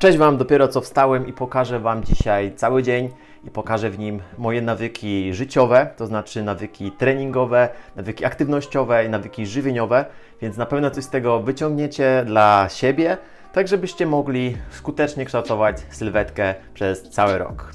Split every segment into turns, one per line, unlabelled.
Cześć Wam, dopiero co wstałem i pokażę Wam dzisiaj cały dzień i pokażę w nim moje nawyki życiowe, to znaczy nawyki treningowe, nawyki aktywnościowe i nawyki żywieniowe, więc na pewno coś z tego wyciągniecie dla siebie, tak żebyście mogli skutecznie kształtować sylwetkę przez cały rok.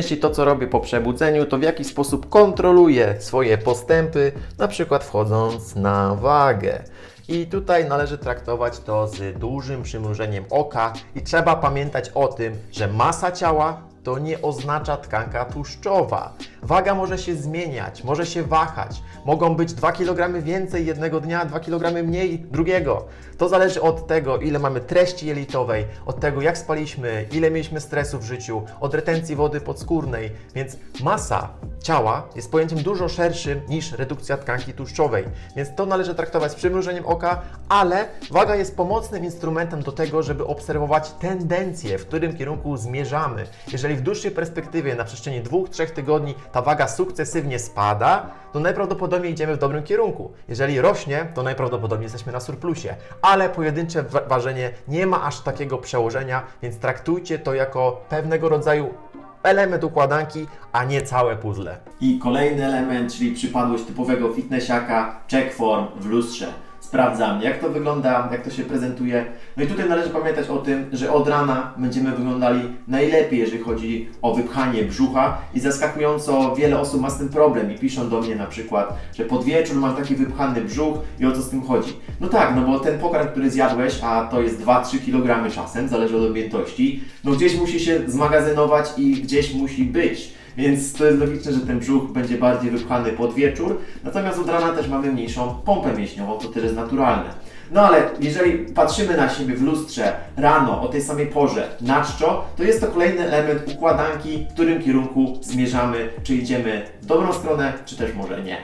Jeśli to, co robię po przebudzeniu, to w jaki sposób kontroluję swoje postępy, na przykład wchodząc na wagę. I tutaj należy traktować to z dużym przymrużeniem oka i trzeba pamiętać o tym, że masa ciała to nie oznacza tkanka tłuszczowa. Waga może się zmieniać, może się wahać. Mogą być 2 kg więcej jednego dnia, 2 kg mniej drugiego. To zależy od tego, ile mamy treści jelitowej, od tego, jak spaliśmy, ile mieliśmy stresu w życiu, od retencji wody podskórnej. Więc masa ciała jest pojęciem dużo szerszym niż redukcja tkanki tłuszczowej. Więc to należy traktować z przymrużeniem oka, ale waga jest pomocnym instrumentem do tego, żeby obserwować tendencje, w którym kierunku zmierzamy. Jeżeli w dłuższej perspektywie, na przestrzeni dwóch, trzech tygodni, ta waga sukcesywnie spada, to najprawdopodobniej idziemy w dobrym kierunku. Jeżeli rośnie, to najprawdopodobniej jesteśmy na surplusie. Ale pojedyncze wa- ważenie nie ma aż takiego przełożenia, więc traktujcie to jako pewnego rodzaju element układanki, a nie całe puzzle. I kolejny element, czyli przypadłość typowego fitnessiaka, check form w lustrze. Sprawdzam, jak to wygląda, jak to się prezentuje. No i tutaj należy pamiętać o tym, że od rana będziemy wyglądali najlepiej, jeżeli chodzi o wypchanie brzucha i zaskakująco wiele osób ma z tym problem i piszą do mnie na przykład, że pod wieczór mam taki wypchany brzuch i o co z tym chodzi. No tak, no bo ten pokarm, który zjadłeś, a to jest 2-3 kg czasem, zależy od objętości, no gdzieś musi się zmagazynować i gdzieś musi być. Więc to jest logiczne, że ten brzuch będzie bardziej wypchany pod wieczór, natomiast od rana też mamy mniejszą pompę mięśniową, to też jest naturalne. No ale jeżeli patrzymy na siebie w lustrze rano o tej samej porze na czczo, to jest to kolejny element układanki, w którym kierunku zmierzamy, czy idziemy w dobrą stronę, czy też może nie.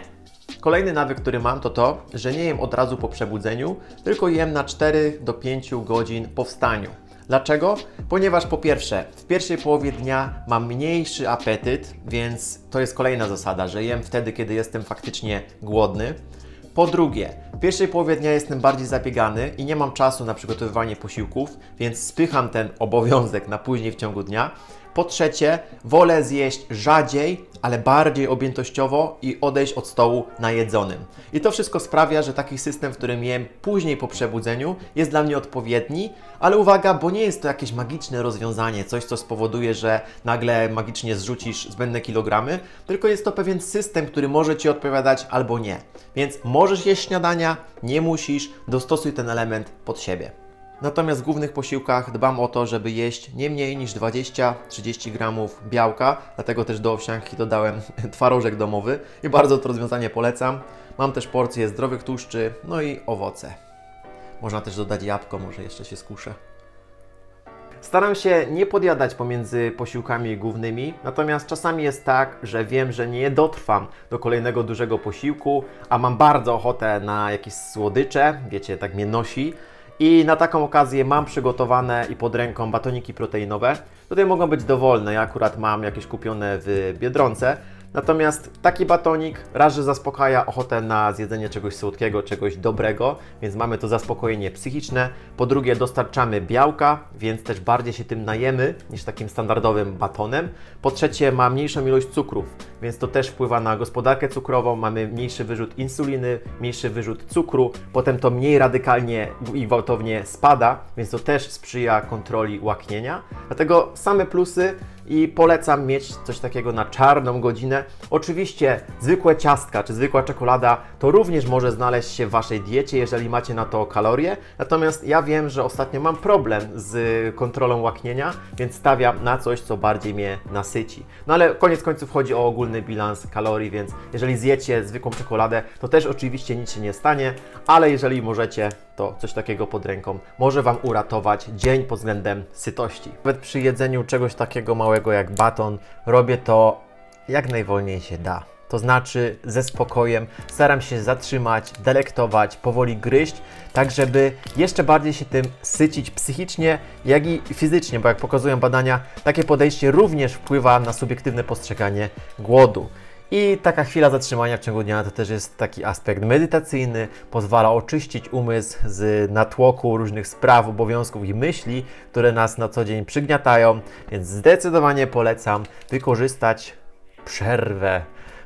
Kolejny nawyk, który mam, to to, że nie jem od razu po przebudzeniu, tylko jem na 4 do 5 godzin po wstaniu. Dlaczego? Ponieważ po pierwsze, w pierwszej połowie dnia mam mniejszy apetyt, więc to jest kolejna zasada, że jem wtedy, kiedy jestem faktycznie głodny. Po drugie, w pierwszej połowie dnia jestem bardziej zabiegany i nie mam czasu na przygotowywanie posiłków, więc spycham ten obowiązek na później w ciągu dnia. Po trzecie, wolę zjeść rzadziej, ale bardziej objętościowo i odejść od stołu najedzonym. I to wszystko sprawia, że taki system, w którym jem później po przebudzeniu, jest dla mnie odpowiedni, ale uwaga, bo nie jest to jakieś magiczne rozwiązanie, coś co spowoduje, że nagle magicznie zrzucisz zbędne kilogramy, tylko jest to pewien system, który może Ci odpowiadać albo nie. Więc możesz jeść śniadania, nie musisz, dostosuj ten element pod siebie. Natomiast w głównych posiłkach dbam o to, żeby jeść nie mniej niż 20-30 gramów białka, dlatego też do owsianki dodałem twarożek domowy i bardzo to rozwiązanie polecam. Mam też porcję zdrowych tłuszczy, no i owoce. Można też dodać jabłko, może jeszcze się skuszę. Staram się nie podjadać pomiędzy posiłkami głównymi, natomiast czasami jest tak, że wiem, że nie dotrwam do kolejnego dużego posiłku, a mam bardzo ochotę na jakieś słodycze, wiecie, tak mnie nosi. I na taką okazję mam przygotowane i pod ręką batoniki proteinowe. Tutaj mogą być dowolne, ja akurat mam jakieś kupione w Biedronce. Natomiast taki batonik raz, że zaspokaja ochotę na zjedzenie czegoś słodkiego, czegoś dobrego, więc mamy to zaspokojenie psychiczne. Po drugie, dostarczamy białka, więc też bardziej się tym najemy niż takim standardowym batonem. Po trzecie, ma mniejszą ilość cukrów, więc to też wpływa na gospodarkę cukrową. Mamy mniejszy wyrzut insuliny, mniejszy wyrzut cukru, potem to mniej radykalnie i gwałtownie spada, więc to też sprzyja kontroli łaknienia. Dlatego same plusy i polecam mieć coś takiego na czarną godzinę. Oczywiście zwykłe ciastka czy zwykła czekolada to również może znaleźć się w Waszej diecie, jeżeli macie na to kalorie. Natomiast ja wiem, że ostatnio mam problem z kontrolą łaknienia, więc stawiam na coś, co bardziej mnie nasyci. No ale koniec końców chodzi o ogólny bilans kalorii, więc jeżeli zjecie zwykłą czekoladę, to też oczywiście nic się nie stanie, ale jeżeli możecie, to coś takiego pod ręką może Wam uratować dzień pod względem sytości. Nawet przy jedzeniu czegoś takiego małego jak baton, robię to jak najwolniej się da. To znaczy ze spokojem, staram się zatrzymać, delektować, powoli gryźć, tak żeby jeszcze bardziej się tym sycić psychicznie, jak i fizycznie, bo jak pokazują badania, takie podejście również wpływa na subiektywne postrzeganie głodu. I taka chwila zatrzymania w ciągu dnia to też jest taki aspekt medytacyjny, pozwala oczyścić umysł z natłoku różnych spraw, obowiązków i myśli, które nas na co dzień przygniatają, więc zdecydowanie polecam wykorzystać przerwę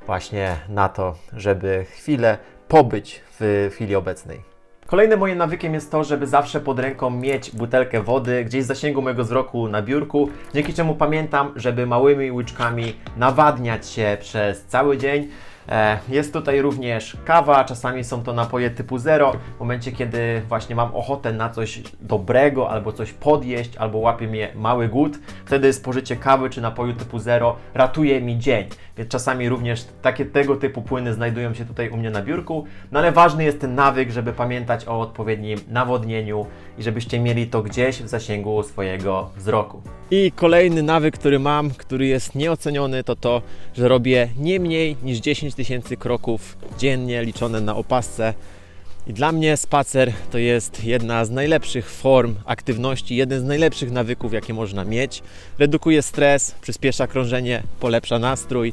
właśnie na to, żeby chwilę pobyć w chwili obecnej. Kolejnym moim nawykiem jest to, żeby zawsze pod ręką mieć butelkę wody gdzieś w zasięgu mojego wzroku na biurku, dzięki czemu pamiętam, żeby małymi łyczkami nawadniać się przez cały dzień. E, Jest tutaj również kawa, czasami są to napoje typu zero. W momencie, kiedy właśnie mam ochotę na coś dobrego, albo coś podjeść, albo łapie mnie mały głód, wtedy spożycie kawy czy napoju typu zero ratuje mi dzień. Więc czasami również takie tego typu płyny znajdują się tutaj u mnie na biurku. No ale ważny jest ten nawyk, żeby pamiętać o odpowiednim nawodnieniu i żebyście mieli to gdzieś w zasięgu swojego wzroku. I kolejny nawyk, który mam, który jest nieoceniony, to to, że robię nie mniej niż 10 tysięcy kroków dziennie liczone na opasce. I dla mnie spacer to jest jedna z najlepszych form aktywności, jeden z najlepszych nawyków, jakie można mieć. Redukuje stres, przyspiesza krążenie, polepsza nastrój,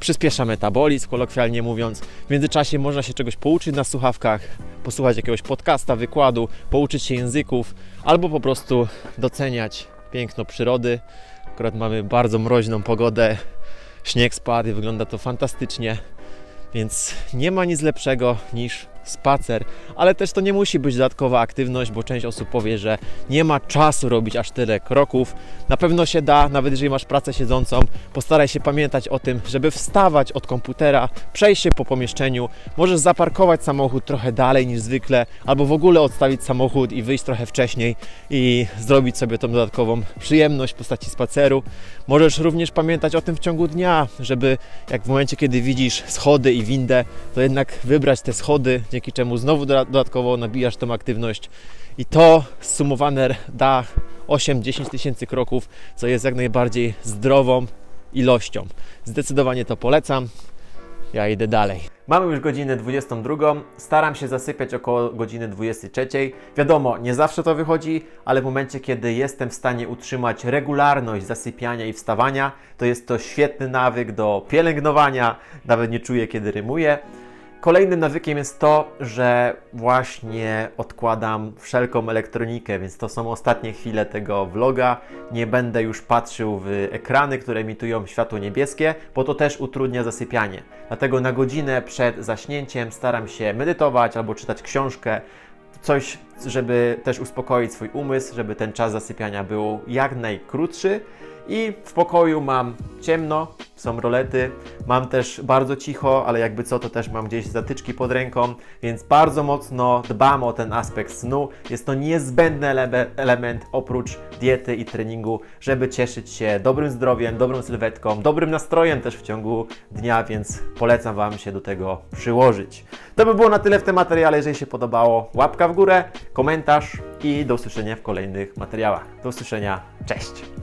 przyspiesza metabolizm, kolokwialnie mówiąc. W międzyczasie można się czegoś pouczyć na słuchawkach, posłuchać jakiegoś podcasta, wykładu, pouczyć się języków, albo po prostu doceniać piękno przyrody. Akurat mamy bardzo mroźną pogodę, śnieg spadł i wygląda to fantastycznie. Więc nie ma nic lepszego niż spacer, ale też to nie musi być dodatkowa aktywność, bo część osób powie, że nie ma czasu robić aż tyle kroków. Na pewno się da, nawet jeżeli masz pracę siedzącą, postaraj się pamiętać o tym, żeby wstawać od komputera, przejść się po pomieszczeniu, możesz zaparkować samochód trochę dalej niż zwykle, albo w ogóle odstawić samochód i wyjść trochę wcześniej i zrobić sobie tą dodatkową przyjemność w postaci spaceru. Możesz również pamiętać o tym w ciągu dnia, żeby jak w momencie, kiedy widzisz schody i windę, to jednak wybrać te schody, dzięki czemu znowu doda- dodatkowo nabijasz tą aktywność i to sumowane da 8-10 tysięcy kroków, co jest jak najbardziej zdrową ilością. Zdecydowanie to polecam. Ja idę dalej. Mamy już godzinę 22. Staram się zasypiać około godziny 23. Wiadomo, nie zawsze to wychodzi, ale w momencie, kiedy jestem w stanie utrzymać regularność zasypiania i wstawania, to jest to świetny nawyk do pielęgnowania. Nawet nie czuję, kiedy rymuję. Kolejnym nawykiem jest to, że właśnie odkładam wszelką elektronikę, więc to są ostatnie chwile tego vloga. Nie będę już patrzył w ekrany, które emitują światło niebieskie, bo to też utrudnia zasypianie. Dlatego na godzinę przed zaśnięciem staram się medytować albo czytać książkę, coś, żeby też uspokoić swój umysł, żeby ten czas zasypiania był jak najkrótszy. I w pokoju mam ciemno, są rolety, mam też bardzo cicho, ale jakby co, to też mam gdzieś zatyczki pod ręką, więc bardzo mocno dbam o ten aspekt snu. Jest to niezbędny element oprócz diety i treningu, żeby cieszyć się dobrym zdrowiem, dobrą sylwetką, dobrym nastrojem też w ciągu dnia, więc polecam Wam się do tego przyłożyć. To by było na tyle w tym materiale. Jeżeli się podobało, łapka w górę, komentarz i do usłyszenia w kolejnych materiałach. Do usłyszenia, cześć!